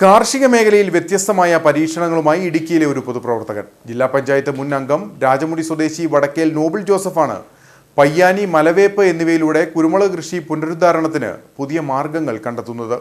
കാർഷിക മേഖലയിൽ വ്യത്യസ്തമായ പരീക്ഷണങ്ങളുമായി ഇടുക്കിയിലെ ഒരു പൊതുപ്രവർത്തകൻ. ജില്ലാ പഞ്ചായത്ത് മുൻ അംഗം രാജമുടി സ്വദേശി വടക്കേൽ നോബിൾ ജോസഫാണ്. പയ്യാനി മലവേപ്പ് എന്നിവയിലൂടെ കുരുമുളക് കൃഷി പുനരുദ്ധാരണത്തിന് പുതിയ മാർഗങ്ങൾ കണ്ടെത്തുന്നത്.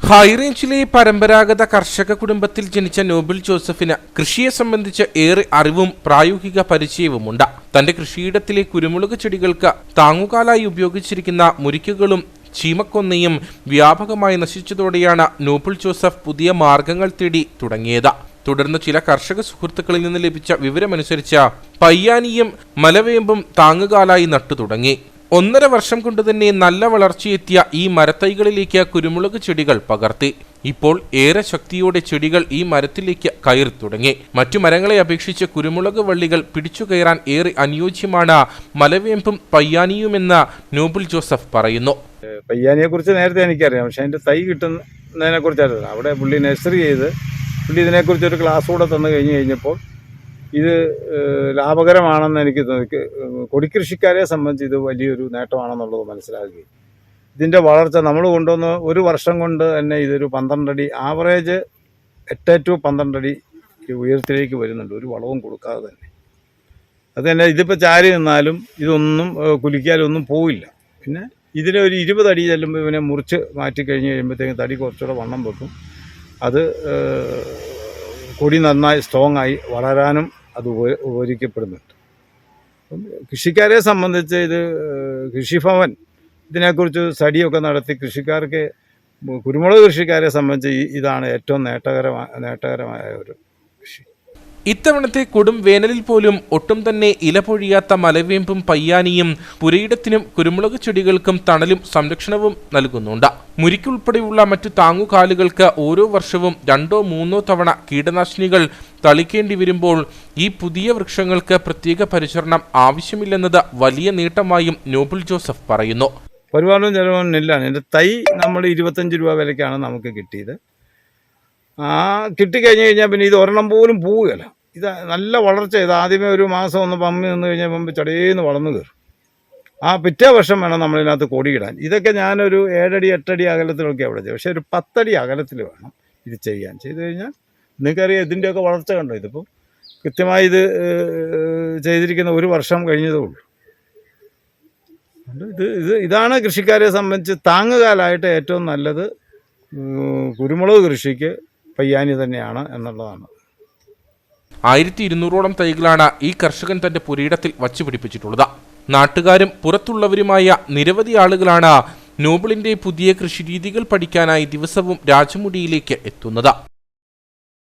ഹൈറേഞ്ചിലെ പരമ്പരാഗത കർഷക കുടുംബത്തിൽ ജനിച്ച നോബിൾ ജോസഫിന് കൃഷിയെ സംബന്ധിച്ച് ഏറെ അറിവും പ്രായോഗിക പരിചയവുമുണ്ട്. തന്റെ കൃഷിയിടത്തിലെ കുരുമുളക് ചെടികൾക്ക് താങ്ങുകാലായി ഉപയോഗിച്ചിരിക്കുന്ന മുരിക്കുകളും ചീമക്കൊന്നയും വ്യാപകമായി നശിച്ചതോടെയാണ് നോബിൾ ജോസഫ് പുതിയ മാർഗങ്ങൾ തേടി തുടങ്ങിയത്. തുടർന്ന് ചില കർഷക സുഹൃത്തുക്കളിൽ നിന്ന് ലഭിച്ച വിവരമനുസരിച്ച് പയ്യാനിയും മലവേമ്പും താങ്ങുകാലായി നട്ടു തുടങ്ങി. ഒന്നര വർഷം കൊണ്ട് തന്നെ നല്ല വളർച്ചയെത്തിയ ഈ മരത്തൈകളിലേക്ക് കുരുമുളക് ചെടികൾ പകർത്തി. ഇപ്പോൾ ഏറെ ശക്തിയോടെ ചെടികൾ ഈ മരത്തിലേക്ക് കയറി തുടങ്ങി. മറ്റു മരങ്ങളെ അപേക്ഷിച്ച് കുരുമുളക് വള്ളികൾ പിടിച്ചു കയറാൻ ഏറെ അനുയോജ്യമാണ് മലവേമ്പും പയ്യാനിയുമെന്ന് നോബിൾ ജോസഫ് പറയുന്നു. പയ്യാനിയെ കുറിച്ച് നേരത്തെ എനിക്കറിയാം. പക്ഷെ അതിന്റെ തൈ കിട്ടുന്നതിനെ കുറിച്ച് അറിയില്ല അവിടെ പുള്ളി നഴ്സറി ചെയ്ത് പുള്ളി ഇതിനെക്കുറിച്ച് ഒരു ക്ലാസ് കൂടെ തന്നു കഴിഞ്ഞ് കഴിഞ്ഞപ്പോൾ ഇത് ലാഭകരമാണെന്ന് എനിക്ക് കൊടിക്കൃഷിക്കാരെ സംബന്ധിച്ച് ഇത് വലിയൊരു നേട്ടമാണെന്നുള്ളത് മനസ്സിലാക്കുകയും ഇതിന്റെ വളർച്ച നമ്മൾ കൊണ്ടുവന്ന് ഒരു വർഷം കൊണ്ട് തന്നെ ഇതൊരു പന്ത്രണ്ടടി ആവറേജ് എട്ട് ടു പന്ത്രണ്ടടി ഉയരത്തിലേക്ക് വരുന്നുണ്ട്. ഒരു വളവും കൊടുക്കാതെ തന്നെ. അത് തന്നെ ഇതിപ്പോൾ ചാരി നിന്നാലും ഇതൊന്നും കുലിക്കാലും ഒന്നും പോവില്ല. പിന്നെ ഇതിനെ ഒരു ഇരുപതടി ചെല്ലുമ്പോൾ ഇവനെ മുറിച്ച് മാറ്റി കഴിഞ്ഞ് കഴിയുമ്പോഴത്തേക്കും തടി കുറച്ചുകൂടെ വണ്ണം വെക്കും. അത് കൊടി നന്നായി സ്ട്രോങ് ആയി വളരാനും അത് ഉപ ഉപകരിക്കപ്പെടുന്നുണ്ട്. കൃഷിക്കാരെ സംബന്ധിച്ച് ഇത് കൃഷിഭവൻ ഇതിനെക്കുറിച്ച് സ്റ്റഡിയൊക്കെ നടത്തി കൃഷിക്കാർക്ക് കുരുമുളക് കൃഷിക്കാരെ സംബന്ധിച്ച് ഇതാണ് ഏറ്റവും നേട്ടകരമായ നേട്ടകരമായ ഒരു കൃഷി. ഇത്തവണത്തെ കൊടും വേനലിൽ പോലും ഒട്ടും തന്നെ ഇല പൊഴിയാത്ത മലവേമ്പും പയ്യാനിയും പുരയിടത്തിനും കുരുമുളക് ചെടികൾക്കും തണലും സംരക്ഷണവും നൽകുന്നുണ്ട്. മുരിക്കുൾപ്പെടെയുള്ള മറ്റു താങ്ങുകാലുകൾക്ക് ഓരോ വർഷവും രണ്ടോ മൂന്നോ തവണ കീടനാശിനികൾ തളിക്കേണ്ടി വരുമ്പോൾ ഈ പുതിയ വൃക്ഷങ്ങൾക്ക് പ്രത്യേക പരിചരണം ആവശ്യമില്ലെന്നത് വലിയ നേട്ടമായും നോബിൾ ജോസഫ് പറയുന്നു. പരിപാലനം ചിലവൊന്നുമില്ല എന്റെ തൈ നമ്മൾ ഇരുപത്തഞ്ച് രൂപ വിലയ്ക്കാണ് നമുക്ക് കിട്ടിയത്. ആ കിട്ടിക്കഴിഞ്ഞ് കഴിഞ്ഞാൽ പിന്നെ ഇത് ഒരെണ്ണം പോലും പോവുകയല്ല. ഇത് നല്ല വളർച്ച. ഇത് ആദ്യമേ ഒരു മാസം ഒന്ന് പമ്മി നിന്ന് കഴിഞ്ഞാൽ പമ്പ് ചടേന്ന് വളർന്നു കയറും. ആ പിറ്റേ വർഷം വേണം നമ്മളിതിനകത്ത് കൊടിയിടാൻ. ഇതൊക്കെ ഞാനൊരു ഏഴടി എട്ടടി അകലത്തിലൊക്കെ അവിടെ ചെയ്യും. പക്ഷേ ഒരു പത്തടി അകലത്തിൽ വേണം ഇത് ചെയ്യാൻ. ചെയ്ത് കഴിഞ്ഞാൽ നിങ്ങൾക്കറിയാം ഇതിന്റെയൊക്കെ വളർച്ച കണ്ടോ ഇതിപ്പോൾ കൃത്യമായി ഇത് ചെയ്തിരിക്കുന്ന ഒരു വർഷം കഴിഞ്ഞതേ ഉള്ളൂ. ഇത് ഇത് ഇതാണ് കൃഷിക്കാരെ സംബന്ധിച്ച് താങ്ങുകാലായിട്ട് ഏറ്റവും നല്ലത്. കുരുമുളക് കൃഷിക്ക് പയ്യാനി തന്നെയാണ് എന്നുള്ളതാണ്. ആയിരത്തി ഇരുന്നൂറോളം തൈകളാണ് ഈ കർഷകൻ തന്റെ പുരയിടത്തിൽ വച്ചുപിടിപ്പിച്ചിട്ടുള്ളത് നാട്ടുകാരും പുറത്തുള്ളവരുമായ നിരവധി ആളുകളാണ് നോബിളിന്റെ പുതിയ കൃഷിരീതികൾ പഠിക്കാനായി ദിവസവും രാജമുടിയിലേക്ക് എത്തുന്നത്.